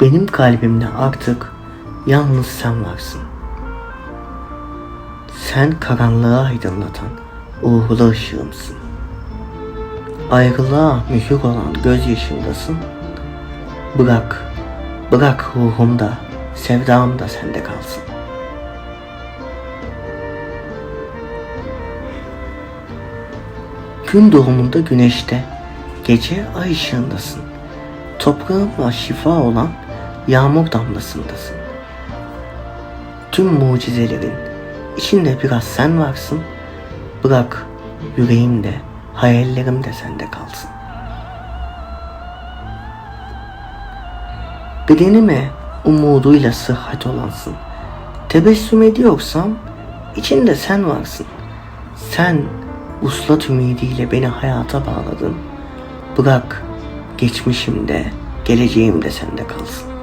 Benim kalbimde artık yalnız sen varsın. Sen karanlığı aydınlatan uğurlu ışığımsın. Ayrılığa mühür olan gözyaşımdasın. Bırak, bırak ruhumda, sevdam da sende kalsın. Gün doğumunda güneşte, gece ay ışığındasın. Toprağıma şifa olan yağmur damlasındasın. Tüm mucizelerin içinde biraz sen varsın. Bırak yüreğimde, hayallerim de sende kalsın. Bedenime umuduyla sıhhat olansın. Tebessüm ediyorsam içinde sen varsın. Sen uslat ümidiyle beni hayata bağladın. Bırak geçmişimde, geleceğim de sende kalsın.